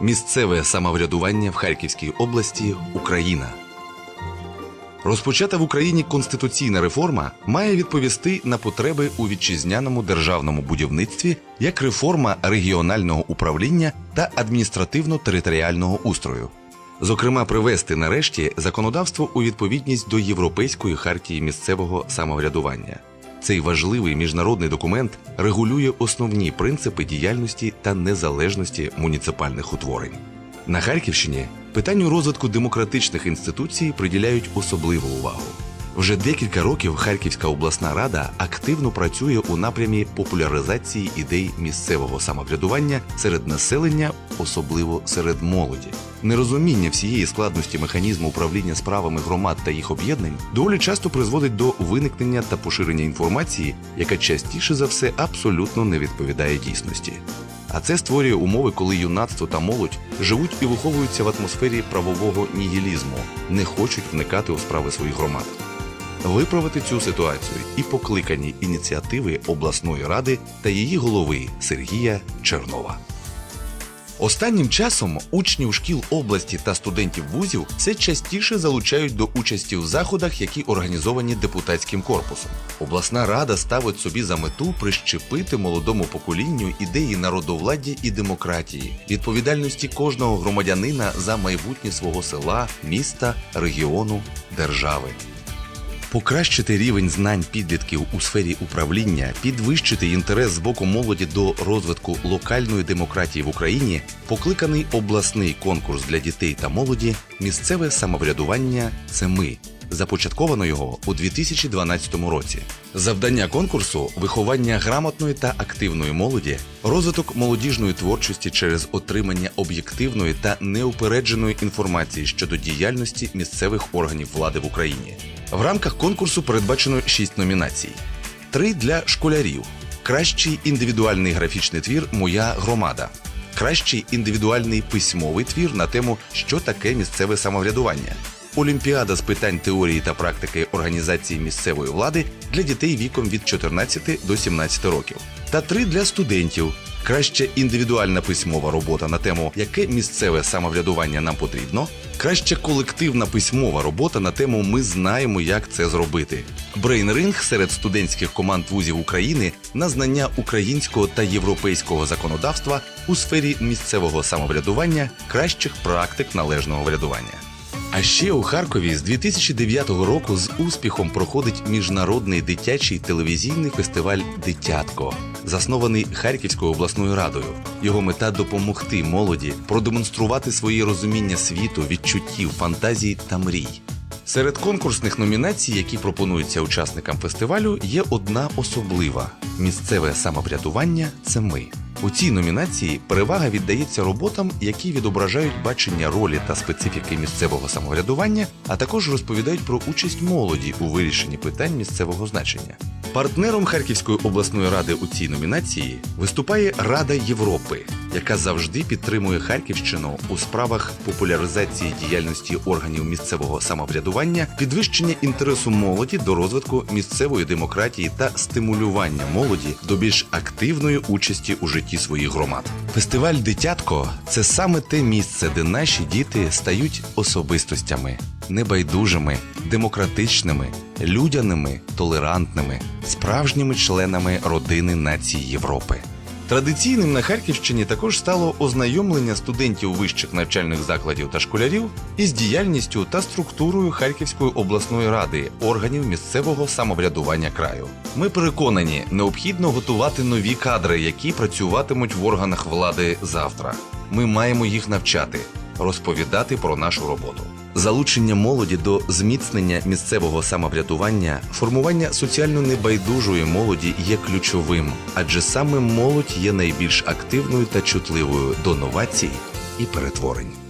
Місцеве самоврядування в Харківській області Україна. Розпочата в Україні конституційна реформа має відповісти на потреби у вітчизняному державному будівництві як реформа регіонального управління та адміністративно-територіального устрою. Зокрема, привести нарешті законодавство у відповідність до Європейської хартії місцевого самоврядування. Цей важливий міжнародний документ регулює основні принципи діяльності та незалежності муніципальних утворень. На Харківщині питанню розвитку демократичних інституцій приділяють особливу увагу. Вже декілька років Харківська обласна рада активно працює у напрямі популяризації ідей місцевого самоврядування серед населення, особливо серед молоді. Нерозуміння всієї складності механізму управління справами громад та їх об'єднань доволі часто призводить до виникнення та поширення інформації, яка частіше за все абсолютно не відповідає дійсності. А це створює умови, коли юнацтво та молодь живуть і виховуються в атмосфері правового нігілізму, не хочуть вникати у справи своїх громад. Виправити цю ситуацію і покликані ініціативи обласної ради та її голови Сергія Чернова. Останнім часом учнів шкіл області та студентів вузів все частіше залучають до участі в заходах, які організовані депутатським корпусом. Обласна рада ставить собі за мету прищепити молодому поколінню ідеї народовладдя і демократії, відповідальності кожного громадянина за майбутнє свого села, міста, регіону, держави. Покращити рівень знань підлітків у сфері управління, підвищити інтерес з боку молоді до розвитку локальної демократії в Україні, покликаний обласний конкурс для дітей та молоді Місцеве самоврядування це ми. Започатковано його у 2012 році. Завдання конкурсу виховання грамотної та активної молоді, розвиток молодіжної творчості через отримання об'єктивної та неупередженої інформації щодо діяльності місцевих органів влади в Україні. В рамках конкурсу передбачено шість номінацій: три для школярів: кращий індивідуальний графічний твір Моя громада, кращий індивідуальний письмовий твір на тему Що таке місцеве самоврядування. Олімпіада з питань теорії та практики організації місцевої влади для дітей віком від 14 до 17 років, та три для студентів. Краща індивідуальна письмова робота на тему Яке місцеве самоврядування нам потрібно, краща колективна письмова робота на тему Ми знаємо, як це зробити. Брейнринг серед студентських команд вузів України на знання українського та європейського законодавства у сфері місцевого самоврядування, кращих практик належного врядування. А ще у Харкові з 2009 року з успіхом проходить міжнародний дитячий телевізійний фестиваль Дитятко, заснований Харківською обласною радою. Його мета допомогти молоді продемонструвати своє розуміння світу, відчуттів, фантазій та мрій. Серед конкурсних номінацій, які пропонуються учасникам фестивалю, є одна особлива: місцеве самоврядування це ми. У цій номінації перевага віддається роботам, які відображають бачення ролі та специфіки місцевого самоврядування, а також розповідають про участь молоді у вирішенні питань місцевого значення. Партнером Харківської обласної ради у цій номінації виступає Рада Європи, яка завжди підтримує Харківщину у справах популяризації діяльності органів місцевого самоврядування, підвищення інтересу молоді до розвитку місцевої демократії та стимулювання молоді до більш активної участі у житті своїх громад. Фестиваль Дитятко це саме те місце, де наші діти стають особистостями, небайдужими, демократичними, людяними, толерантними, справжніми членами родини націй Європи. Традиційним на Харківщині також стало ознайомлення студентів вищих навчальних закладів та школярів із діяльністю та структурою Харківської обласної ради, органів місцевого самоврядування краю. Ми переконані, необхідно готувати нові кадри, які працюватимуть в органах влади завтра. Ми маємо їх навчати, розповідати про нашу роботу. Залучення молоді до зміцнення місцевого самоврядування, формування соціально небайдужої молоді є ключовим, адже саме молодь є найбільш активною та чутливою до новацій і перетворень.